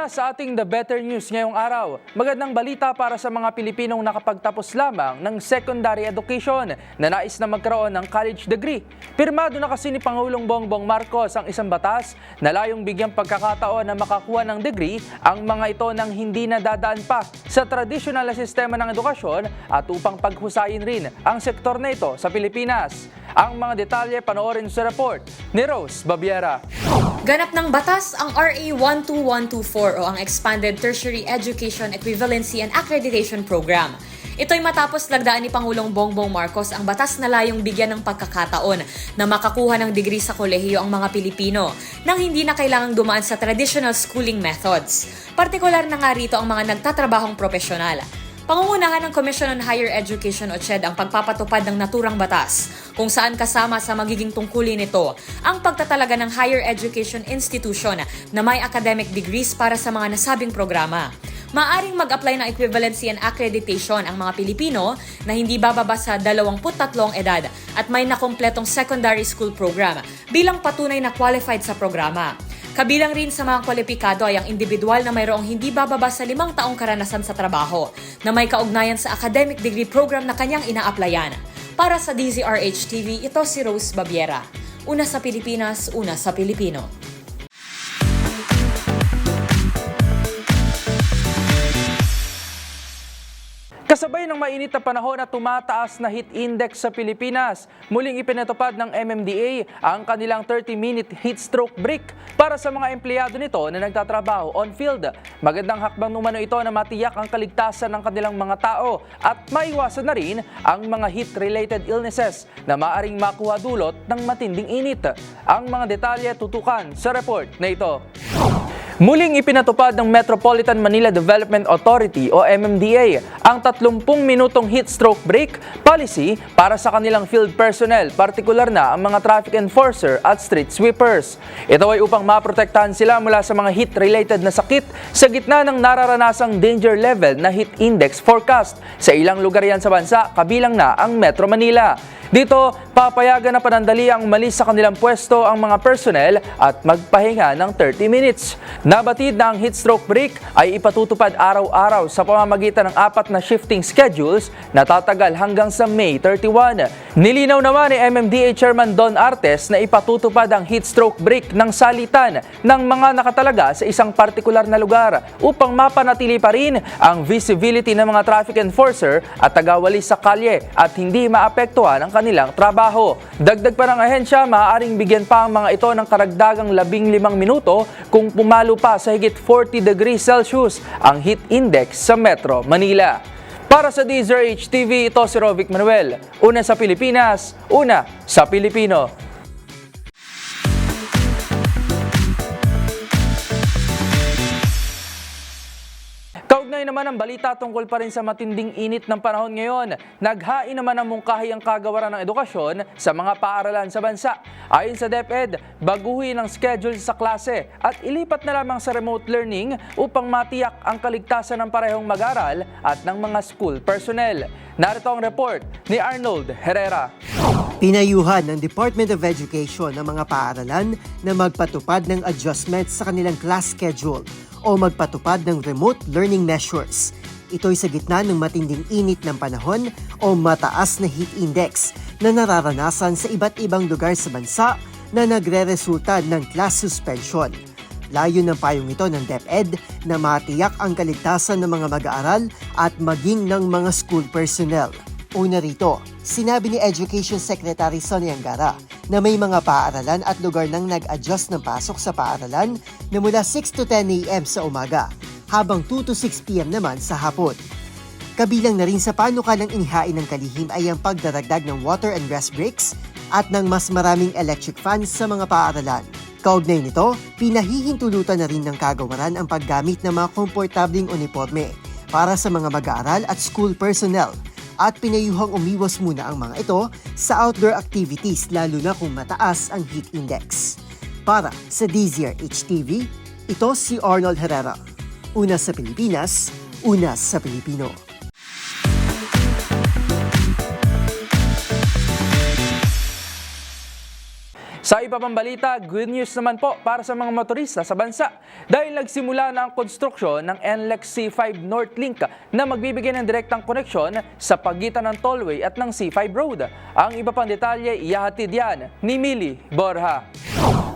Una sa ating The Better News ngayong araw, magandang balita para sa mga Pilipinong nakapagtapos lamang ng secondary education na nais na magkaroon ng college degree. Pirmado na kasi ni Pangulong Bongbong Marcos ang isang batas na layong bigyang pagkakataon na makakuha ng degree ang mga ito nang hindi nadadaan pa sa tradisyonal na sistema ng edukasyon at upang paghusayin rin ang sektor na ito sa Pilipinas. Ang mga detalye panoorin sa report ni Rose Babiera. Ganap ng batas ang RA 12124 o ang Expanded Tertiary Education Equivalency and Accreditation Program. Ito'y matapos lagdaan ni Pangulong Bongbong Marcos ang batas na layong bigyan ng pagkakataon na makakuha ng degree sa kolehiyo ang mga Pilipino nang hindi na kailangang dumaan sa traditional schooling methods. Partikular na nga rito ang mga nagtatrabahong profesional. Pangungunahan ng Commission on Higher Education o CHED ang pagpapatupad ng naturang batas kung saan kasama sa magiging tungkulin nito ang pagtatalaga ng higher education institution na may academic degrees para sa mga nasabing programa. Maaring mag-apply ng equivalency and accreditation ang mga Pilipino na hindi bababa sa 23 edad at may nakompletong secondary school program bilang patunay na qualified sa programa. Kabilang rin sa mga kwalipikado ay ang individual na mayroong hindi bababa sa limang taong karanasan sa trabaho na may kaugnayan sa academic degree program na kanyang ina-applyan. Para sa DZRH TV, ito si Rose Babiera. Una sa Pilipinas, una sa Pilipino. Kasabay ng mainit na panahon at tumataas na heat index sa Pilipinas, muling ipinatupad ng MMDA ang kanilang 30-minute heat stroke break para sa mga empleyado nito na nagtatrabaho on-field. Magandang hakbang numano ito na matiyak ang kaligtasan ng kanilang mga tao at maiwasan na rin ang mga heat-related illnesses na maaring makuha dulot ng matinding init. Ang mga detalye tutukan sa report na ito. Muling ipinatupad ng Metropolitan Manila Development Authority o MMDA ang 30 minutong heat stroke break policy para sa kanilang field personnel, partikular na ang mga traffic enforcer at street sweepers. Ito ay upang maprotektahan sila mula sa mga heat-related na sakit sa gitna ng nararanasang danger level na heat index forecast sa ilang lugar yan sa bansa, kabilang na ang Metro Manila. Dito, papayagan na panandali ang malis sa kanilang pwesto ang mga personnel at magpahinga ng 30 minutes. Nabatid na ang heat stroke break ay ipatutupad araw-araw sa pamamagitan ng apat na shifting schedules na tatagal hanggang sa May 31. Nilinaw naman ni MMDA Chairman Don Artes na ipatutupad ang heat stroke break ng salitan ng mga nakatalaga sa isang partikular na lugar upang mapanatili pa rin ang visibility ng mga traffic enforcer at tagawalis sa kalye at hindi maapektuhan ang kanilang trabaho. Dagdag pa ng ahensya, maaaring bigyan pa ang mga ito ng karagdagang 15 minuto kung pumalo pa sa higit 40 degrees Celsius ang heat index sa Metro Manila. Para sa DZRH TV, ito si Rovic Manuel. Una sa Pilipinas, una sa Pilipino. Ang balita tungkol pa rin sa matinding init ng panahon ngayon. Naghain naman ang mungkahi ang kagawaran ng edukasyon sa mga paaralan sa bansa. Ayon sa DepEd, baguhin ang schedule sa klase at ilipat na lamang sa remote learning upang matiyak ang kaligtasan ng parehong mag-aral at ng mga school personnel. Narito ang report ni Arnold Herrera. Pinayuhan ng Department of Education ng mga paaralan na magpatupad ng adjustment sa kanilang class schedule o magpatupad ng remote learning measures. Ito'y sa gitna ng matinding init ng panahon o mataas na heat index na nararanasan sa iba't ibang lugar sa bansa na nagre-resulta ng class suspension. Layo ng payong ito ng DepEd na matiyak ang kaligtasan ng mga mag-aaral at maging ng mga school personnel. Una rito, sinabi ni Education Secretary Sonny Angara na may mga paaralan at lugar nang nag-adjust ng pasok sa paaralan na mula 6 to 10 a.m. sa umaga habang 2 to 6 p.m. naman sa hapon. Kabilang na rin sa panukalang inihain ng kalihim ay ang pagdaragdag ng water and rest breaks at ng mas maraming electric fans sa mga paaralan. Kaugnay nito, pinahihintulutan na rin ng kagawaran ang paggamit ng mga komportabling uniforme para sa mga mag-aaral at school personnel at pinayuhang umiwas muna ang mga ito sa outdoor activities lalo na kung mataas ang heat index. Para sa DZRH TV, ito si Arnold Herrera. Una sa Pilipinas, una sa Pilipino. Sa iba pang balita, good news naman po para sa mga motorista sa bansa dahil nagsimula na ang konstruksyon ng NLEX C5 North Link na magbibigay ng direktang koneksyon sa pagitan ng tollway at ng C5 Road. Ang iba pang detalye, ihahatid yan ni Mili Borja.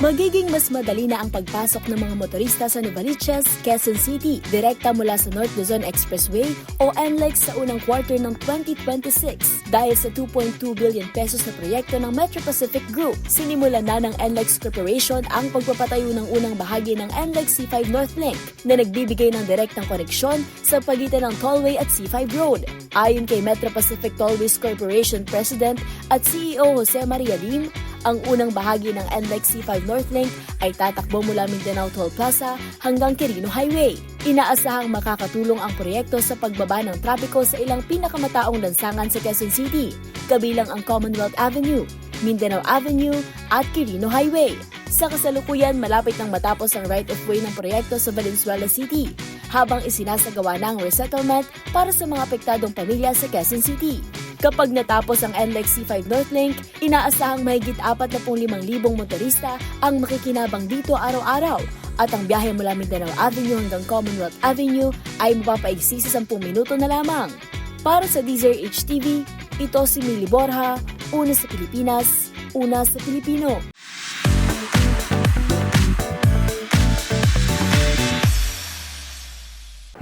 Magiging mas madali na ang pagpasok ng mga motorista sa Novaliches, Quezon City, direkta mula sa North Luzon Expressway o NLEX sa unang quarter ng 2026. Dahil sa 2.2 billion pesos na proyekto ng Metro Pacific Group, sinimulan na ng NLEX Corporation ang pagpapatayo ng unang bahagi ng NLEX C5 North Link na nagbibigay ng direktang koneksyon sa pagitan ng Tollway at C5 Road. Ayon kay Metro Pacific Tollways Corporation President at CEO Jose Maria Lim, ang unang bahagi ng NLEX C5 North Link ay tatakbo mula Mindanao Toll Plaza hanggang Quirino Highway. Inaasahang makakatulong ang proyekto sa pagbaba ng trapiko sa ilang pinakamataong lansangan sa Quezon City, kabilang ang Commonwealth Avenue, Mindanao Avenue at Quirino Highway. Sa kasalukuyan, malapit nang matapos ang right-of-way ng proyekto sa Valenzuela City, habang isinasagawa na resettlement para sa mga apektadong pamilya sa Quezon City. Kapag natapos ang NLEX C5 Northlink, inaasahang mahigit 45,000 motorista ang makikinabang dito araw-araw at ang biyahe mula Mindanao Avenue hanggang Commonwealth Avenue ay mapapaigsi sa 10 minuto na lamang. Para sa DZRH TV, ito si Mili Borja, una sa Pilipinas, una sa Pilipino.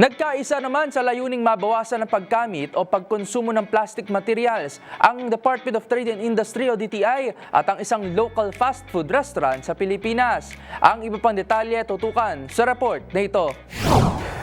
Nagkaisa naman sa layuning mabawasan ang paggamit o pagkonsumo ng plastic materials ang Department of Trade and Industry o DTI at ang isang local fast food restaurant sa Pilipinas. Ang iba pang detalye tutukan sa report na ito.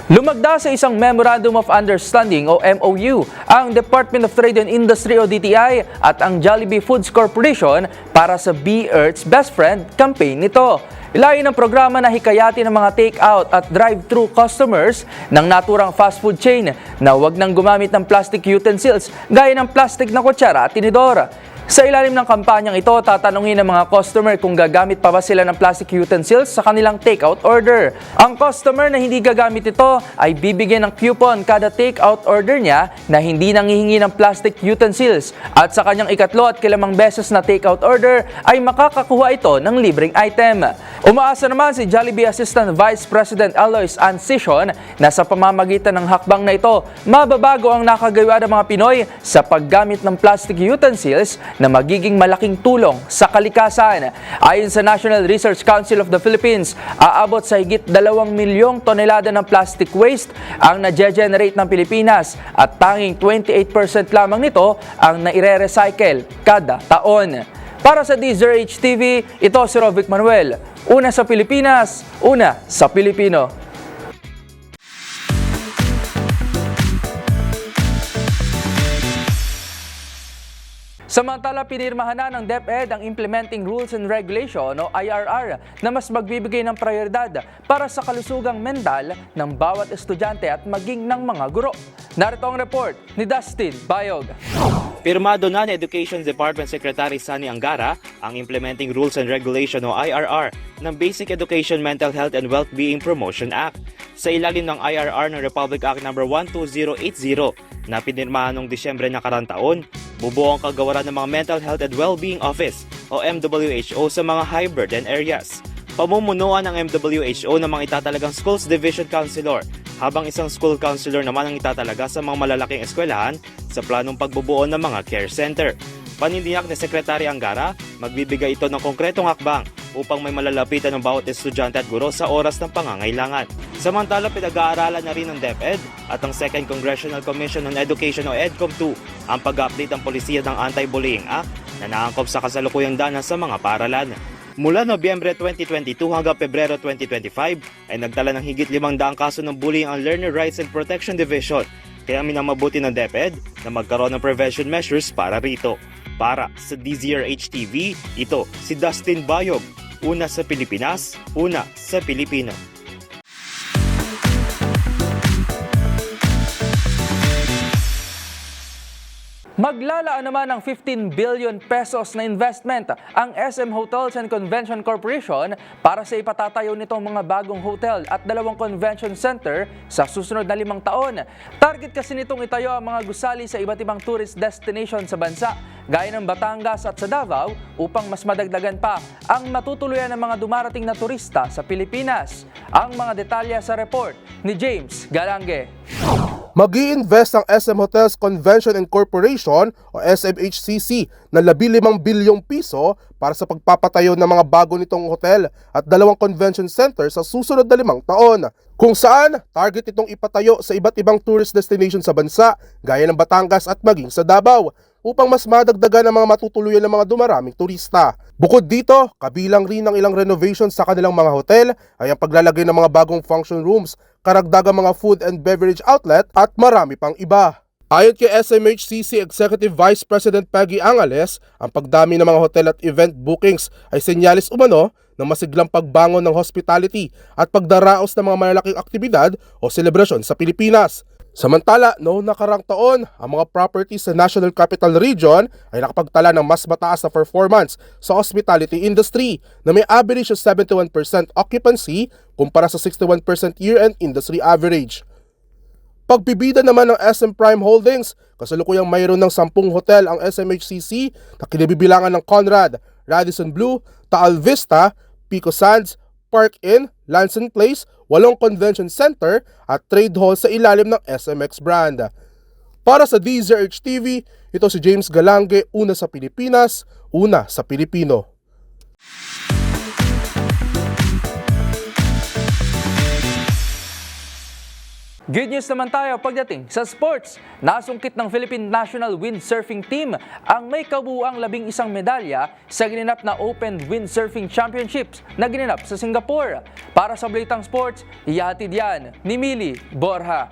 Lumagda sa isang Memorandum of Understanding o MOU ang Department of Trade and Industry o DTI at ang Jollibee Foods Corporation para sa Be Earth's Best Friend campaign nito. Ilayin ng programa na hikayati ng mga take-out at drive-thru customers ng naturang fast food chain na huwag nang gumamit ng plastic utensils gaya ng plastic na kutsara at tinidor. Sa ilalim ng kampanyang ito, tatanungin ng mga customer kung gagamit pa ba sila ng plastic utensils sa kanilang take-out order. Ang customer na hindi gagamit ito ay bibigyan ng coupon kada take-out order niya na hindi nangihingi ng plastic utensils. At sa kanyang ikatlo at kilamang beses na take-out order ay makakakuha ito ng libreng item. Umaasa naman si Jollibee Assistant Vice President Alois Ancision na sa pamamagitan ng hakbang na ito, mababago ang nakagawa ng mga Pinoy sa paggamit ng plastic utensils na magiging malaking tulong sa kalikasan. Ayon sa National Research Council of the Philippines, aabot sa higit 2 milyong tonelada ng plastic waste ang na-generate ng Pilipinas at tanging 28% lamang nito ang naire-recycle kada taon. Para sa DZRH TV, ito si Rovic Manuel. Una sa Pilipinas, una sa Pilipino. Samantala, pinirmahan na ng DepEd ang Implementing Rules and Regulation o IRR na mas magbibigay ng prioridad para sa kalusugang mental ng bawat estudyante at maging ng mga guro. Narito ang report ni Dustin Bayog. Pirmado na ni Education Department Secretary Sani Angara ang Implementing Rules and Regulation o IRR ng Basic Education Mental Health and Wellbeing Promotion Act sa ilalim ng IRR ng Republic Act No. 12080 na pinirmahan noong Disyembre nakarang taon. Bubuo ang kagawaran ng mga Mental Health and Wellbeing Office o MWHO sa mga high burden areas. Pamumunuan ng MWHO ng mga itatalagang Schools Division Counselor habang isang school counselor naman ang itatalaga sa mga malalaking eskwelahan sa planong pagbubuo ng mga care center. Panindiyak ni Sekretary Angara, magbibigay ito ng konkretong hakbang upang may malalapitan ng bawat estudyante at guro sa oras ng pangangailangan. Samantala, pinag-aaralan na rin ng DepEd at ang Second Congressional Commission on Education o EDCOM2 ang pag-update ng polisiya ng Anti-Bullying Act na naangkop sa kasalukuyang dana sa mga paaralan. Mula Nobyembre 2022 hanggang Pebrero 2025 ay nagtala ng higit 500 kaso ng bullying ang Learner Rights and Protection Division kaya minamabuti ng DepEd na magkaroon ng prevention measures para rito. Para sa DZRH TV, ito si Dustin Bayog, una sa Pilipinas, una sa Pilipino. Maglalaan naman ng 15 billion pesos na investment ang SM Hotels and Convention Corporation para sa ipatatayo nitong mga bagong hotel at dalawang convention center sa susunod na limang taon. Target kasi nitong itayo ang mga gusali sa iba't ibang tourist destination sa bansa gaya ng Batangas at sa Davao upang mas madagdagan pa ang matutuluyan ng mga dumarating na turista sa Pilipinas. Ang mga detalye sa report ni James Galange. Mag invest ang SM Hotels Convention and Corporation o SMHCC ng 15 bilyong piso para sa pagpapatayo ng mga bago nitong hotel at dalawang convention center sa susunod na limang taon. Kung saan, target itong ipatayo sa iba't ibang tourist destination sa bansa gaya ng Batangas at maging sa Davao upang mas madagdagan ang mga matutuluyan ng mga dumaraming turista. Bukod dito, kabilang rin ng ilang renovations sa kanilang mga hotel ay ang paglalagay ng mga bagong function rooms, karagdagang mga food and beverage outlet at marami pang iba. Ayon kay SMHCC Executive Vice President Peggy Angales, ang pagdami ng mga hotel at event bookings ay senyalis umano ng masiglang pagbangon ng hospitality at pagdaraos ng mga malalaking aktibidad o selebrasyon sa Pilipinas. Samantala, noong nakarang taon, ang mga properties sa National Capital Region ay nakapagtala ng mas mataas na performance sa hospitality industry na may average of 71% occupancy kumpara sa 61% year-end industry average. Pagbibida naman ng SM Prime Holdings, kasalukuyang mayroon ng 10 hotel ang SMHCC na kinabibilangan ng Conrad, Radisson Blue, Taal Vista, Pico Sands, Park Inn, Lanson Place, walong convention center at trade hall sa ilalim ng SMX brand. Para sa DZRH TV, ito si James Galange, una sa Pilipinas, una sa Pilipino. Good news naman tayo pagdating sa sports. Nasungkit ng Philippine National Windsurfing Team ang may kabuuang labing isang medalya sa ginanap na Open Windsurfing Championships na ginanap sa Singapore. Para sa Balitang Sports, ihatid yan ni Mili Borja.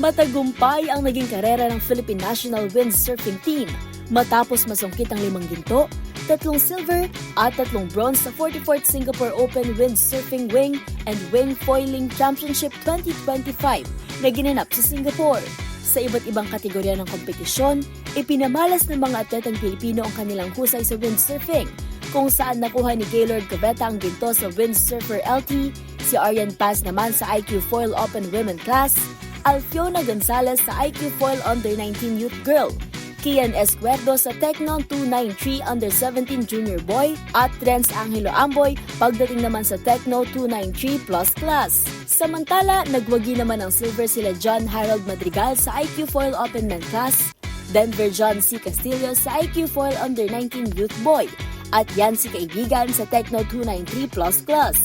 Matagumpay ang naging karera ng Philippine National Windsurfing Team matapos masungkit ang limang ginto, tatlong silver at tatlong bronze sa 44th Singapore Open Windsurfing Wing and Wing Foiling Championship 2025 na ginanap sa Singapore. Sa iba't ibang kategorya ng kompetisyon, ipinamalas ng mga atletang Pilipino ang kanilang husay sa windsurfing, kung saan nakuha ni Gaylord Caveta ang ginto sa Windsurfer LT, si Arian Paz naman sa IQ Foil Open Women Class, Alfiona Gonzalez sa IQ Foil Under 19 Youth Girl, Kian Escuerdo sa Tecnon 293 Under 17 Junior Boy at Renz Angelo Amboy pagdating naman sa Tecno 293 Plus Class. Samantala, nagwagi naman ng silver sila John Harold Madrigal sa IQ Foil Open Men Class, Denver John C. Castillo sa IQ Foil Under 19 Youth Boy, at Yancy Kaibigan sa Tecno 293 Plus Class.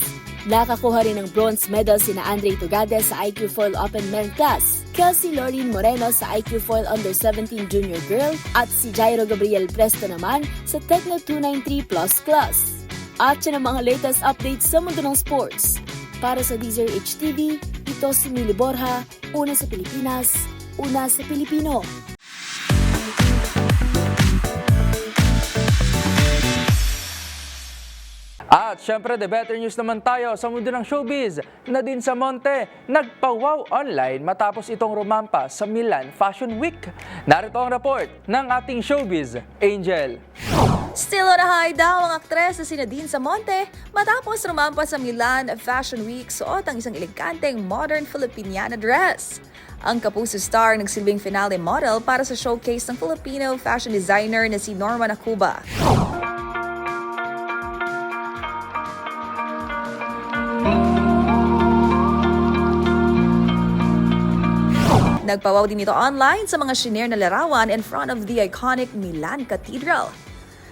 Nakakuha rin ng bronze medal sina Andre Tugade sa IQ Foil Open Men Class, Kelsey Lauren Moreno sa IQ Foil Under 17 Junior Girl at si Jairo Gabriel Presto naman sa Tecno 293 Plus Class. At yan ang mga latest updates sa mundo ng sports. Para sa Deezer HTV, ito si Mili Borja, una sa Pilipinas, una sa Pilipino. At syempre, the better news naman tayo sa mundo ng showbiz na din sa Monte, nagpa-wow online matapos itong rumampa sa Milan Fashion Week. Narito ang report ng ating showbiz, Angel. Still on a high daw ang aktres na si Nadine Samonte matapos rumampa sa Milan Fashion Week suot ang isang eleganteng modern Filipiniana dress. Ang kapuso star nagsilbing finale model para sa showcase ng Filipino fashion designer na si Norman Acuba. Nagpawaw din ito online sa mga shinare na larawan in front of the iconic Milan Cathedral.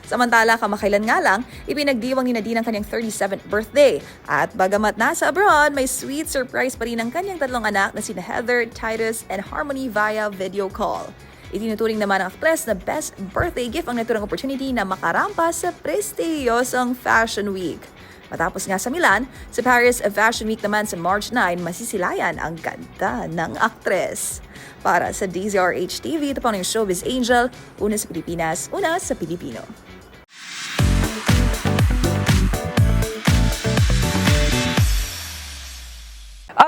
Samantala, kamakailan nga lang, ipinagdiwang ni Nadine ang kanyang 37th birthday. At bagamat nasa abroad, may sweet surprise pa rin ang kanyang tatlong anak na sina Heather, Titus, and Harmony via video call. Itinuturing naman ng aktres na best birthday gift ang naturang opportunity na makarampas sa prestiyosong Fashion Week. Matapos nga sa Milan, sa Paris Fashion Week naman sa March 9, masisilayan ang ganda ng aktres. Para sa DZRH TV, ito po ang Showbiz Angel, una sa Pilipinas, una sa Pilipino.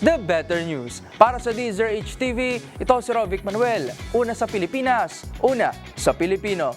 The Better News. Para sa DZRH TV, ito si Rovic Manuel. Una sa Pilipinas, una sa Pilipino.